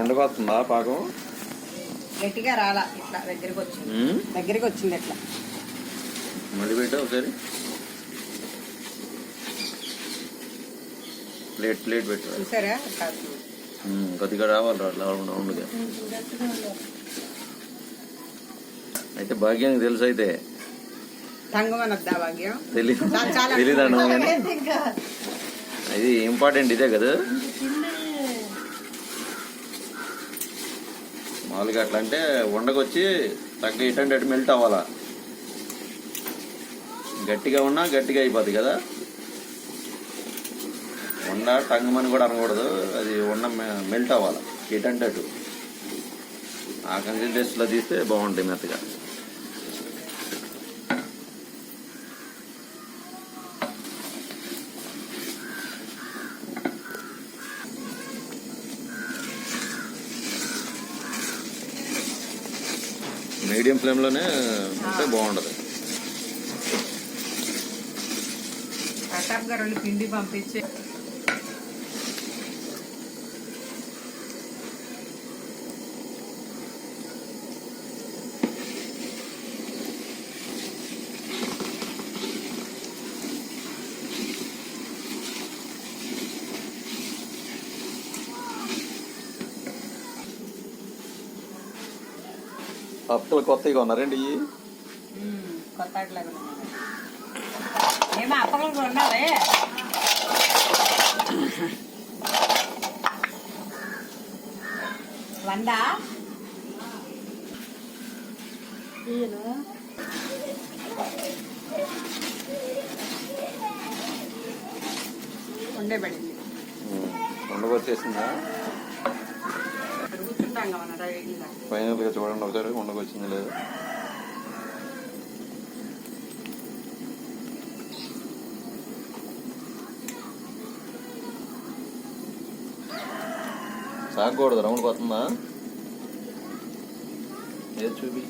ఉండకొస్తుందా పాకం? గట్టిగా రాలా ఇట్లా దగ్గరికి వచ్చింది. దగ్గరికి వచ్చింది ఇట్లా మళ్ళీ పెట్టా ఒకసారి. ప్లేట్ ప్లేట్ పెట్టు. చూసారా? కొద్దిగా రావాలి రా రౌండ్ రౌండ్గా. అయితే భాగ్యానికి తెలుసు అయితే. కానీ ఇది ఇంపార్టెంట్ ఇదే కదా. మామూలుగా అట్లా అంటే వండకొచ్చి తగ్గ ఇటంటే అటు మెల్ట్ అవ్వాలా. గట్టిగా ఉన్నా గట్టిగా అయిపోద్ది కదా. వండ టంగమని కూడా అనకూడదు. అది వండ మెల్ట్ అవ్వాలి. ఇటంటే అటు. ఆ కన్సిస్టెన్సీలో తీస్తే బాగుంటాయి మెత్తగా. మీడియం ఫ్లేమ్లోనే ఉంటే బాగుంటుంది. ప్రతాప్ గారు పిండి పంపించే అత్తలు కొత్తగా ఉన్నారండి ఇవి కొత్త అట్లాగా ఏమో అప్పలు కూడా ఉన్నావే? వందా? ఉండే పడింది. ఫైనల్గా చూడండి ఒకసారి వండకొచ్చింది లేదు. సాగకూడదు రౌండ్ వస్తుందా ఏది చూపి